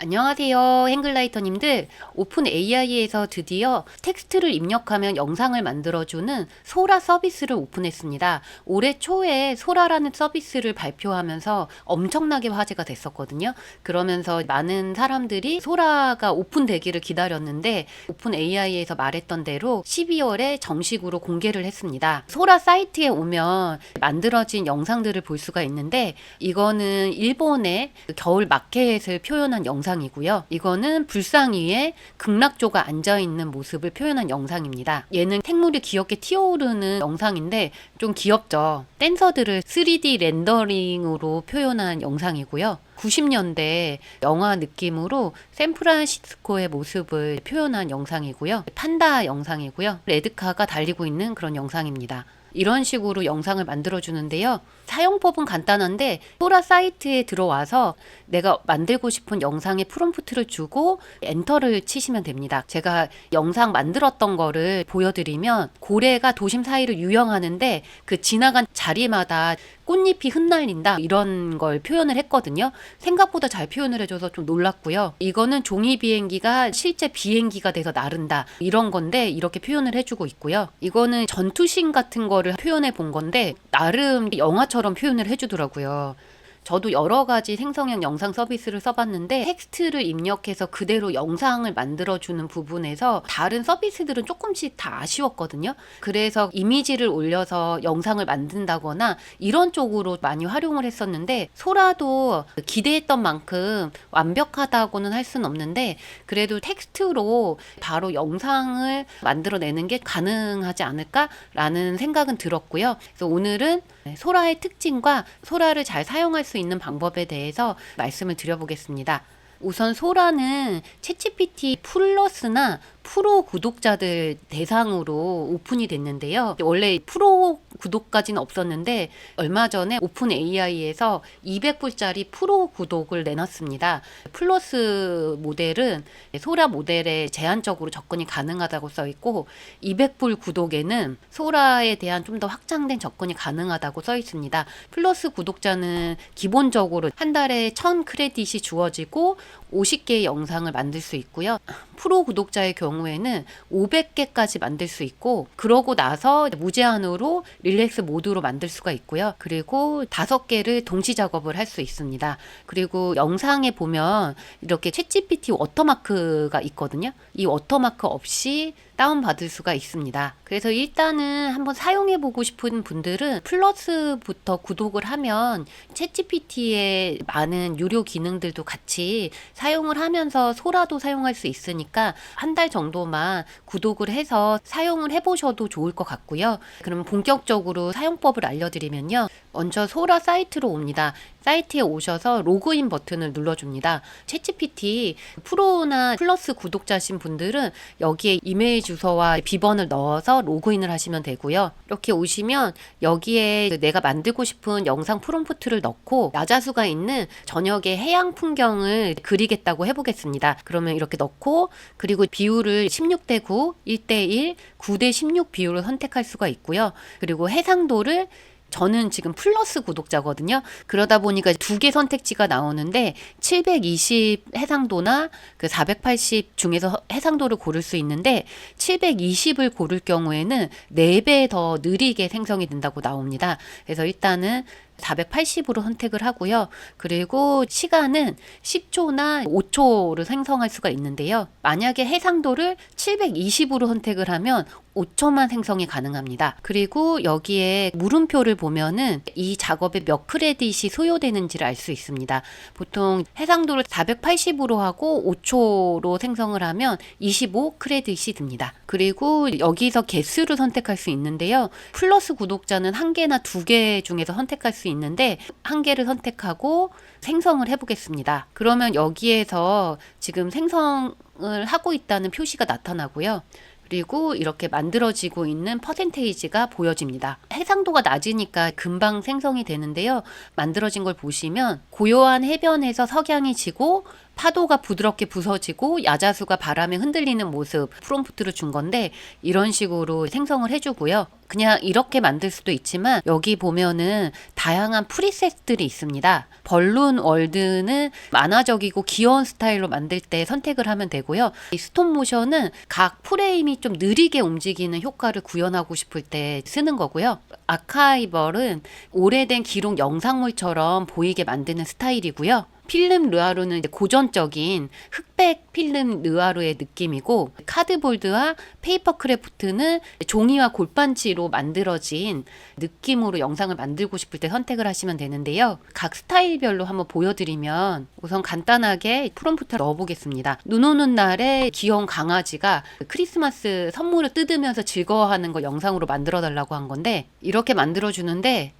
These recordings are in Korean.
안녕하세요, 행글라이터님들. 오픈 AI에서 드디어 텍스트를 입력하면 영상을 만들어주는 소라 서비스를 오픈했습니다. 올해 초에 소라라는 서비스를 발표하면서 엄청나게 화제가 됐었거든요. 그러면서 많은 사람들이 소라가 오픈되기를 기다렸는데 오픈 AI에서 말했던 대로 12월에 정식으로 공개를 했습니다. 소라 사이트에 오면 만들어진 영상들을 볼 수가 있는데 이거는 일본의 겨울 마켓을 표현한 영상 이고요. 이거는 불상 위에 극락조가 앉아 있는 모습을 표현한 영상입니다. 얘는 생물이 귀엽게 튀어오르는 영상인데 좀 귀엽죠. 댄서들을 3D 렌더링으로 표현한 영상이고요. 90년대 영화 느낌으로 샌프란시스코의 모습을 표현한 영상이고요. 판다 영상이고요. 레드카가 달리고 있는 그런 영상입니다. 이런 식으로 영상을 만들어 주는데요. 사용법은 간단한데 소라 사이트에 들어와서 내가 만들고 싶은 영상의 프롬프트를 주고 엔터를 치시면 됩니다. 제가 영상 만들었던 거를 보여드리면 고래가 도심 사이를 유영하는데 그 지나간 자리마다 꽃잎이 흩날린다 이런 걸 표현을 했거든요. 생각보다 잘 표현을 해줘서 좀 놀랐고요. 이거는 종이 비행기가 실제 비행기가 돼서 나른다 이런 건데 이렇게 표현을 해주고 있고요. 이거는 전투신 같은 거를 표현해 본 건데 나름 영화처럼 표현을 해주더라고요. 저도 여러 가지 생성형 영상 서비스를 써봤는데 텍스트를 입력해서 그대로 영상을 만들어주는 부분에서 다른 서비스들은 조금씩 다 아쉬웠거든요. 그래서 이미지를 올려서 영상을 만든다거나 이런 쪽으로 많이 활용을 했었는데 소라도 기대했던 만큼 완벽하다고는 할 수는 없는데 그래도 텍스트로 바로 영상을 만들어내는 게 가능하지 않을까라는 생각은 들었고요. 그래서 오늘은 소라의 특징과 소라를 잘 사용할 수 있는 방법에 대해서 말씀을 드려보겠습니다. 우선 소라는 채찌PT 플러스나 프로 구독자들 대상으로 오픈이 됐는데요. 원래 프로 구독까지는 없었는데 얼마 전에 오픈 AI에서 200불짜리 프로 구독을 내놨습니다. 플러스 모델은 소라 모델에 제한적으로 접근이 가능하다고 써 있고 200불 구독에는 소라에 대한 좀 더 확장된 접근이 가능하다고 써 있습니다. 플러스 구독자는 기본적으로 한 달에 1000 크레딧이 주어지고 50개의 영상을 만들 수 있고요. 프로 구독자의 경우에는 500개까지 만들 수 있고 그러고 나서 무제한으로 릴렉스 모드로 만들 수가 있고요. 그리고 다섯 개를 동시 작업을 할 수 있습니다. 그리고 영상에 보면 이렇게 챗GPT 워터마크가 있거든요. 이 워터마크 없이 다운받을 수가 있습니다. 그래서 일단은 한번 사용해 보고 싶은 분들은 플러스부터 구독을 하면 챗GPT의 많은 유료 기능들도 같이 사용을 하면서 소라도 사용할 수 있으니까 한 달 정도만 구독을 해서 사용을 해보셔도 좋을 것 같고요. 그럼 본격적으로 사용법을 알려드리면요. 먼저 소라 사이트로 옵니다. 사이트에 오셔서 로그인 버튼을 눌러줍니다. 챗GPT 프로나 플러스 구독자신 분들은 여기에 이메일 주소와 비번을 넣어서 로그인을 하시면 되고요. 이렇게 오시면 여기에 내가 만들고 싶은 영상 프롬프트를 넣고 야자수가 있는 저녁에 해양 풍경을 그리겠다고 해보겠습니다. 그러면 이렇게 넣고 그리고 비율을 16대 9, 1대 1, 9대 16 비율을 선택할 수가 있고요. 그리고 해상도를 저는 지금 플러스 구독자거든요. 그러다 보니까 두 개 선택지가 나오는데 720 해상도나 그 480 중에서 해상도를 고를 수 있는데 720을 고를 경우에는 4배 더 느리게 생성이 된다고 나옵니다. 그래서 일단은 480으로 선택을 하고요. 그리고 시간은 10초나 5초로 생성할 수가 있는데요. 만약에 해상도를 720으로 선택을 하면 5초만 생성이 가능합니다. 그리고 여기에 물음표를 보면은 이 작업에 몇 크레딧이 소요되는지를 알 수 있습니다. 보통 해상도를 480으로 하고 5초로 생성을 하면 25 크레딧이 듭니다. 그리고 여기서 개수를 선택할 수 있는데요. 플러스 구독자는 한 개나 두 개 중에서 선택할 수 있는데 한 개를 선택하고 생성을 해보겠습니다. 그러면 여기에서 지금 생성을 하고 있다는 표시가 나타나고요. 그리고 이렇게 만들어지고 있는 퍼센테이지가 보여집니다. 해상도가 낮으니까 금방 생성이 되는데요. 만들어진 걸 보시면 고요한 해변에서 석양이 지고 파도가 부드럽게 부서지고 야자수가 바람에 흔들리는 모습 프롬프트를 준 건데 이런 식으로 생성을 해주고요. 그냥 이렇게 만들 수도 있지만 여기 보면은 다양한 프리셋들이 있습니다. 벌룬 월드는 만화적이고 귀여운 스타일로 만들 때 선택을 하면 되고요. 이 스톱 모션은 각 프레임이 좀 느리게 움직이는 효과를 구현하고 싶을 때 쓰는 거고요. 아카이벌은 오래된 기록 영상물처럼 보이게 만드는 스타일이고요. 필름 르아르는 이제 고전적인 흑백 필름 르아르의 느낌이고 카드볼드와 페이퍼 크래프트는 종이와 골반지로 만들어진 느낌으로 영상을 만들고 싶을 때 선택을 하시면 되는데요. 각 스타일별로 한번 보여드리면 우선 간단하게 프롬프트를 넣어보겠습니다. 눈 오는 날에 귀여운 강아지가 크리스마스 선물을 뜯으면서 즐거워하는 거 영상으로 만들어 달라고 한 건데 이렇게 만들어 주는데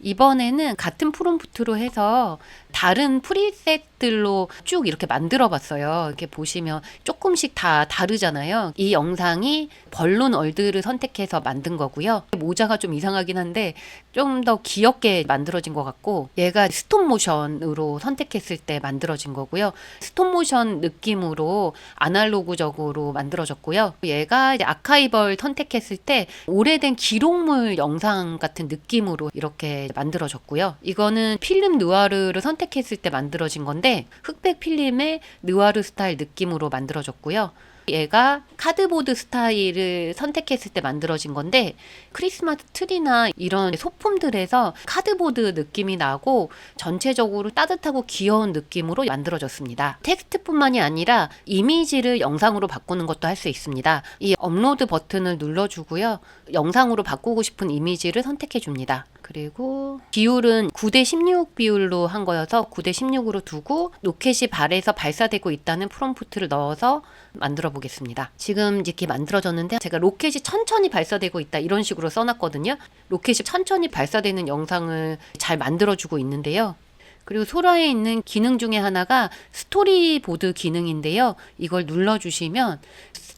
이번에는 같은 프롬프트로 해서 다른 프리셋 들로 쭉 이렇게 만들어 봤어요. 이렇게 보시면 조금씩 다 다르잖아요. 이 영상이 벌룬 얼드를 선택해서 만든 거고요. 모자가 좀 이상하긴 한데 좀 더 귀엽게 만들어진 것 같고 얘가 스톱 모션으로 선택했을 때 만들어진 거고요. 스톱 모션 느낌으로 아날로그적으로 만들어졌고요. 얘가 아카이벌 선택했을 때 오래된 기록물 영상 같은 느낌으로 이렇게 만들어졌고요. 이거는 필름 느와르를 선택했을 때 만들어진 건데 흑백 필름의 느와르 스타일 느낌으로 만들어졌고요. 얘가 카드보드 스타일을 선택했을 때 만들어진 건데 크리스마스 트리나 이런 소품들에서 카드보드 느낌이 나고 전체적으로 따뜻하고 귀여운 느낌으로 만들어졌습니다. 텍스트뿐만이 아니라 이미지를 영상으로 바꾸는 것도 할 수 있습니다. 이 업로드 버튼을 눌러주고요. 영상으로 바꾸고 싶은 이미지를 선택해 줍니다. 그리고 비율은 9대 16 비율로 한 거여서 9대 16으로 두고 로켓이 발에서 발사되고 있다는 프롬프트를 넣어서 만들어 보겠습니다. 지금 이렇게 만들어졌는데 제가 로켓이 천천히 발사되고 있다 이런 식으로 써놨거든요. 로켓이 천천히 발사되는 영상을 잘 만들어주고 있는데요. 그리고 소라에 있는 기능 중에 하나가 스토리보드 기능인데요. 이걸 눌러주시면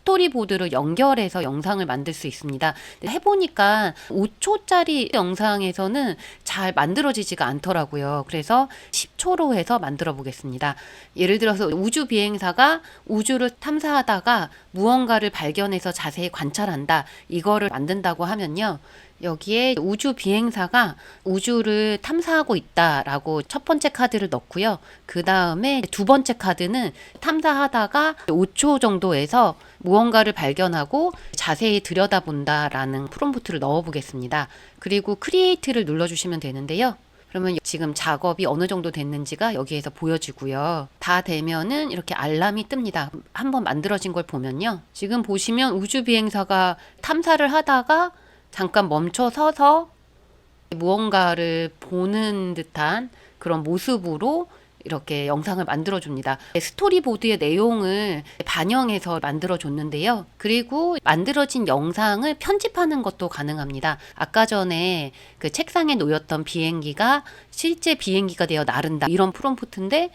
스토리보드로 연결해서 영상을 만들 수 있습니다. 해보니까 5초짜리 영상에서는 잘 만들어지지가 않더라고요. 그래서 10초로 해서 만들어 보겠습니다. 예를 들어서 우주 비행사가 우주를 탐사하다가 무언가를 발견해서 자세히 관찰한다. 이거를 만든다고 하면요. 여기에 우주 비행사가 우주를 탐사하고 있다라고 첫 번째 카드를 넣고요. 그 다음에 두 번째 카드는 탐사하다가 5초 정도에서 무언가를 발견하고 자세히 들여다본다라는 프롬프트를 넣어보겠습니다. 그리고 크리에이트를 눌러주시면 되는데요. 그러면 지금 작업이 어느 정도 됐는지가 여기에서 보여지고요. 다 되면은 이렇게 알람이 뜹니다. 한번 만들어진 걸 보면요. 지금 보시면 우주 비행사가 탐사를 하다가 잠깐 멈춰 서서 무언가를 보는 듯한 그런 모습으로 이렇게 영상을 만들어 줍니다. 스토리보드의 내용을 반영해서 만들어 줬는데요. 그리고 만들어진 영상을 편집하는 것도 가능합니다. 아까 전에 그 책상에 놓였던 비행기가 실제 비행기가 되어 나른다. 이런 프롬프트인데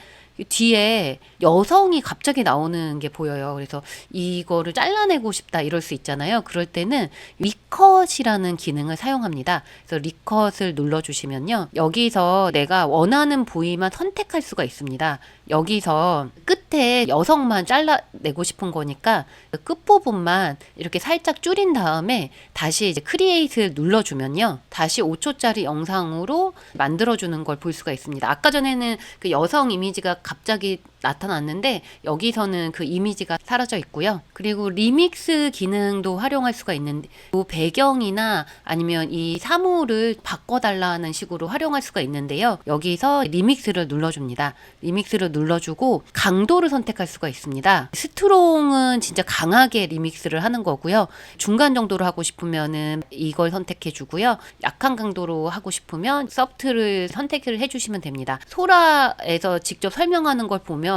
뒤에 여성이 갑자기 나오는 게 보여요. 그래서 이거를 잘라내고 싶다 이럴 수 있잖아요. 그럴 때는 리컷이라는 기능을 사용합니다. 그래서 리컷을 눌러주시면요. 여기서 내가 원하는 부위만 선택할 수가 있습니다. 여기서 끝에 여성만 잘라내고 싶은 거니까 그 끝부분만 이렇게 살짝 줄인 다음에 다시 이제 크리에이트를 눌러주면요. 다시 5초짜리 영상으로 만들어주는 걸 볼 수가 있습니다. 아까 전에는 그 여성 이미지가 갑자기 나타났는데 여기서는 그 이미지가 사라져 있고요. 그리고 리믹스 기능도 활용할 수가 있는데 이 배경이나 아니면 이 사물을 바꿔달라는 식으로 활용할 수가 있는데요. 여기서 리믹스를 눌러줍니다. 리믹스를 눌러주고 강도를 선택할 수가 있습니다. 스트롱은 진짜 강하게 리믹스를 하는 거고요. 중간 정도로 하고 싶으면은 이걸 선택해 주고요. 약한 강도로 하고 싶으면 서프트를 선택을 해주시면 됩니다. 소라에서 직접 설명하는 걸 보면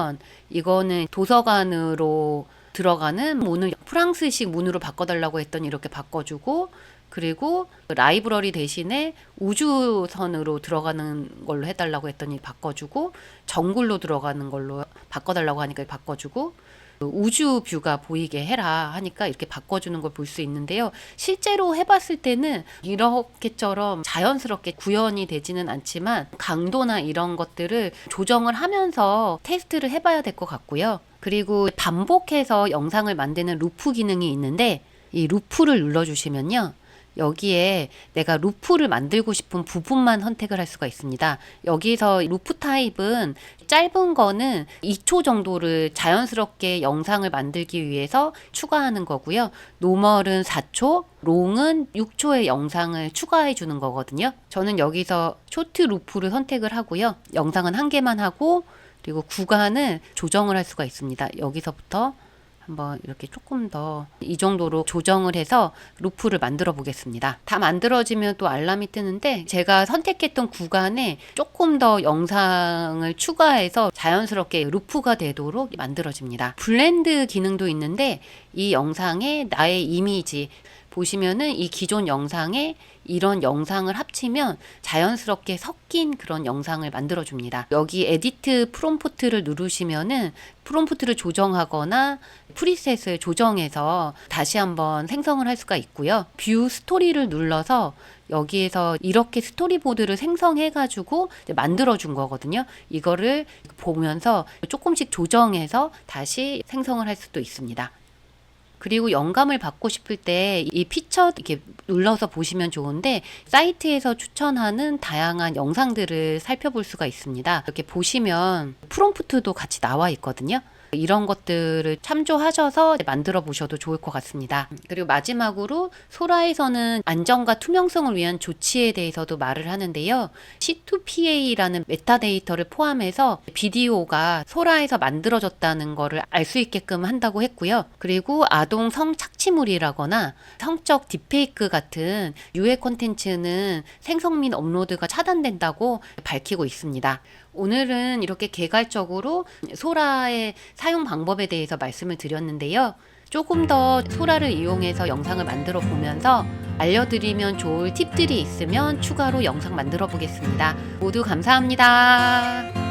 이거는 도서관으로 들어가는 문을 프랑스식 문으로 바꿔달라고 했더니 이렇게 바꿔주고 그리고 라이브러리 대신에 우주선으로 들어가는 걸로 해달라고 했더니 바꿔주고 정글로 들어가는 걸로 바꿔달라고 하니까 바꿔주고 우주 뷰가 보이게 해라 하니까 이렇게 바꿔주는 걸 볼 수 있는데요. 실제로 해봤을 때는 이렇게처럼 자연스럽게 구현이 되지는 않지만 강도나 이런 것들을 조정을 하면서 테스트를 해봐야 될 것 같고요. 그리고 반복해서 영상을 만드는 루프 기능이 있는데 이 루프를 눌러주시면요. 여기에 내가 루프를 만들고 싶은 부분만 선택을 할 수가 있습니다. 여기서 루프 타입은 짧은 거는 2초 정도를 자연스럽게 영상을 만들기 위해서 추가하는 거고요. 노멀은 4초, 롱은 6초의 영상을 추가해 주는 거거든요. 저는 여기서 쇼트 루프를 선택을 하고요. 영상은 한 개만 하고 그리고 구간을 조정을 할 수가 있습니다. 여기서부터 한번 이렇게 조금 더 이 정도로 조정을 해서 루프를 만들어 보겠습니다. 다 만들어지면 또 알람이 뜨는데 제가 선택했던 구간에 조금 더 영상을 추가해서 자연스럽게 루프가 되도록 만들어집니다. 블렌드 기능도 있는데 이 영상에 나의 이미지 보시면은 이 기존 영상에 이런 영상을 합치면 자연스럽게 섞인 그런 영상을 만들어 줍니다. 여기 에디트 프롬프트를 누르시면은 프롬프트를 조정하거나 프리셋을 조정해서 다시 한번 생성을 할 수가 있고요. 뷰 스토리를 눌러서 여기에서 이렇게 스토리보드를 생성해 가지고 만들어 준 거거든요. 이거를 보면서 조금씩 조정해서 다시 생성을 할 수도 있습니다. 그리고 영감을 받고 싶을 때 이 피처 이렇게 눌러서 보시면 좋은데 사이트에서 추천하는 다양한 영상들을 살펴볼 수가 있습니다. 이렇게 보시면 프롬프트도 같이 나와 있거든요. 이런 것들을 참조하셔서 만들어 보셔도 좋을 것 같습니다. 그리고 마지막으로 소라에서는 안전과 투명성을 위한 조치에 대해서도 말을 하는데요. C2PA라는 메타데이터를 포함해서 비디오가 소라에서 만들어졌다는 거를 알수 있게끔 한다고 했고요. 그리고 아동 성 착취물이라거나 성적 딥페이크 같은 유해 콘텐츠는 생성 및 업로드가 차단된다고 밝히고 있습니다. 오늘은 이렇게 개괄적으로 소라의 사용 방법에 대해서 말씀을 드렸는데요. 조금 더 소라를 이용해서 영상을 만들어 보면서 알려드리면 좋을 팁들이 있으면 추가로 영상 만들어 보겠습니다. 모두 감사합니다.